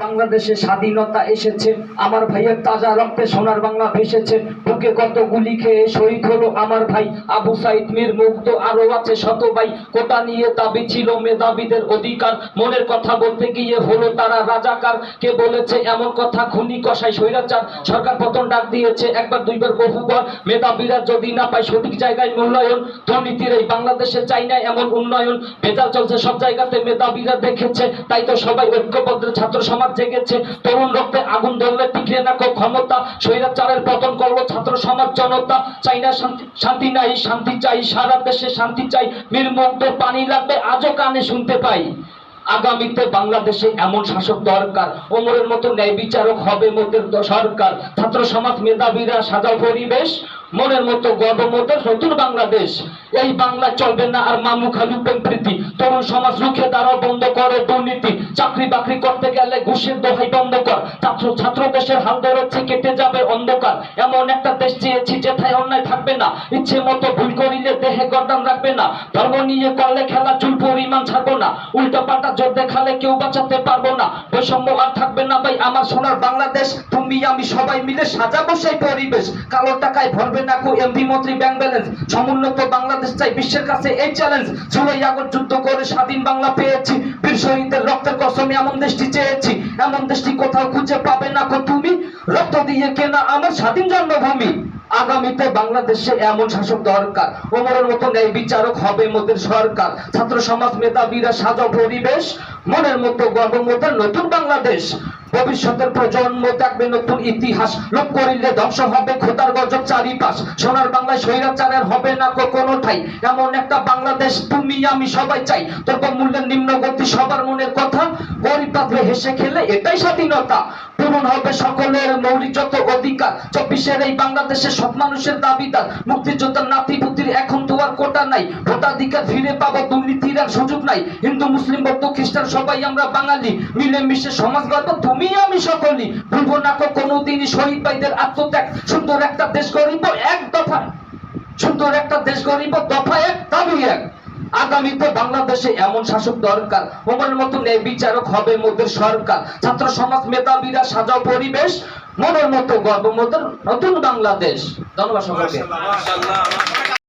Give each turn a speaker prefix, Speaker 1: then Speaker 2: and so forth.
Speaker 1: বাংলাদেশে স্বাধীনতা এসেছে। আমার ভাইয়ের তাজা রক্তে সোনার বাংলা ভেসেছে। বুকে কত গুলি খেয়ে শহীদ হলো আমার ভাই। আবু সাইদ মীর মুগ্ধ আরও আছে শত ভাই। কোটা নিয়ে দাবি ছিল মেধাবীদের অধিকার। মনের কথা বলতে গিয়ে হলো তারা রাজাকার। কে বলেছে এমন কথা? খুনি কষাই স্বৈরাচার। সরকার পতন ডাক দিয়েছে, একবার দুইবার বহুবার। মেধাবীরা যদি না পায় সঠিক জায়গায় মূল্যায়ন, দুর্নীতির এই বাংলাদেশে চাই না এমন উন্নয়ন। ভেজাল চলছে সব জায়গাতে, মেধাবীরা দেখেছে। তাই তো সবাই ঐক্যবদ্ধ, ছাত্র সমাজ জেগেছে। তরুণ রক্তে আগুন ধরলে টিকে না ক্ষমতা। স্বৈরাচারের পতন করল ছাত্র সমাজ জনতা চাই না শান্তি নাই, শান্তি চাই, সারা দেশে শান্তি চাই মীর মুগ্ধ পানি লাগবে, আজও কানে শুনতে পাই। আগামীতে বাংলাদেশে এমন শাসক দরকার, ওমরের মতো ন্যায় বিচারক হবে মোদের সরকার। ছাত্র সমাজ মেধাবীরা সাজাও পরিবেশ, মনের মতো গর্বমতের নতুন বাংলাদেশ। এই বাংলা চলবে না আর মামু খালু প্রেম প্রীতি। তরুণ সমাজ রুখে দাঁড়াও, বন্ধ করে দুর্নীতি। চাকরি বাকরি করতে গেলে ঘুষের দোহাই বন্ধ কর। ছাত্র ছাত্র দেশের হাল ধরেছে, কেটে যাবে অন্ধকার। এমন একটা দেশ চেয়েছি যেথায় অন্যায় থাকবে না। ইচ্ছে মতো ভুল করিলে দেহে গরদান রাখবে না। ধর্ম নিয়ে করলে খেলা, চুল পরিমাণ ছাড়বো না। উল্টা পাল্টা জোর দেখালে কেউ বাঁচাতে পারব না। বৈষম্য আর থাকবে না ভাই। আমার সোনার বাংলাদেশ, তুমি, আমি সবাই মিলে সাজাবো সেই পরিবেশ। কালো টাকায় ভরবে না কো এমপি মন্ত্রী ব্যাংক ব্যালেন্স। সমুন্নত বাংলাদেশ চাই বিশ্বের কাছে এই চ্যালেঞ্জ জুলাই আগর যুদ্ধ করে স্বাধীন বাংলা পেয়েছি। শহীদের রক্তের কসমে, এমন দেশটি চেয়েছি, এমন দেশটি কোথাও খুঁজে পাবে না কো তুমি। রক্ত দিয়ে কেনা আমার স্বাধীন জন্মভূমি। আগামীতে বাংলাদেশে এমন শাসক দরকার। ওমরের মতো ন্যায় বিচারক হবে মোদের সরকার। ছাত্র সমাজ মেধাবীরা সাজাও পরিবেশ, মনের মতো গর্বমতের নতুন বাংলাদেশ। ভবিষ্যতের প্রজন্ম দেখবে নতুন ইতিহাস। লোক করিলে ধ্বংস হবে খোদার গজব চারিপাশ। সোনার বাংলায় স্বৈরাচারের হবে না কোনো ঠাই এমন একটা বাংলাদেশ তুমি, আমি সবাই চাই। দ্রব্য মূল্যের নিম্নগতি সবার মনের কথা। গরিব পাতলে হেসে খেলে এটাই স্বাধীনতা। পূরণ হবে সকলের মৌলিক যত অধিকার? চব্বিশের এই বাংলাদেশের সব মানুষের দাবিদার। মুক্তিযোদ্ধার নাতি পুতির এখন তো কোটা নাই। ভোটাধিকার ফিরে পাবো দুর্নীতির আর সুযোগ নাই। হিন্দু, মুসলিম, বৌদ্ধ, খ্রিস্টান সবাই আমরা বাঙালি। মিলেমিশে সমাজ গর্ব তুমি আমি সকলই। ভুলবো না কোনোদিনই শহীদ ভাইদের আত্মত্যাগ। সুন্দর একটা দেশ গরিব এক দফা সুন্দর একটা দেশ গরিব আগামীতে বাংলাদেশে এমন শাসক দরকার। ওমরের মতো ন্যায় বিচারক হবে মোদের সরকার। ছাত্র সমাজ মেধাবীরা সাজাও পরিবেশ, মনের মতো গর্ব, মোদের নতুন বাংলাদেশ। ধন্যবাদ সকলকে।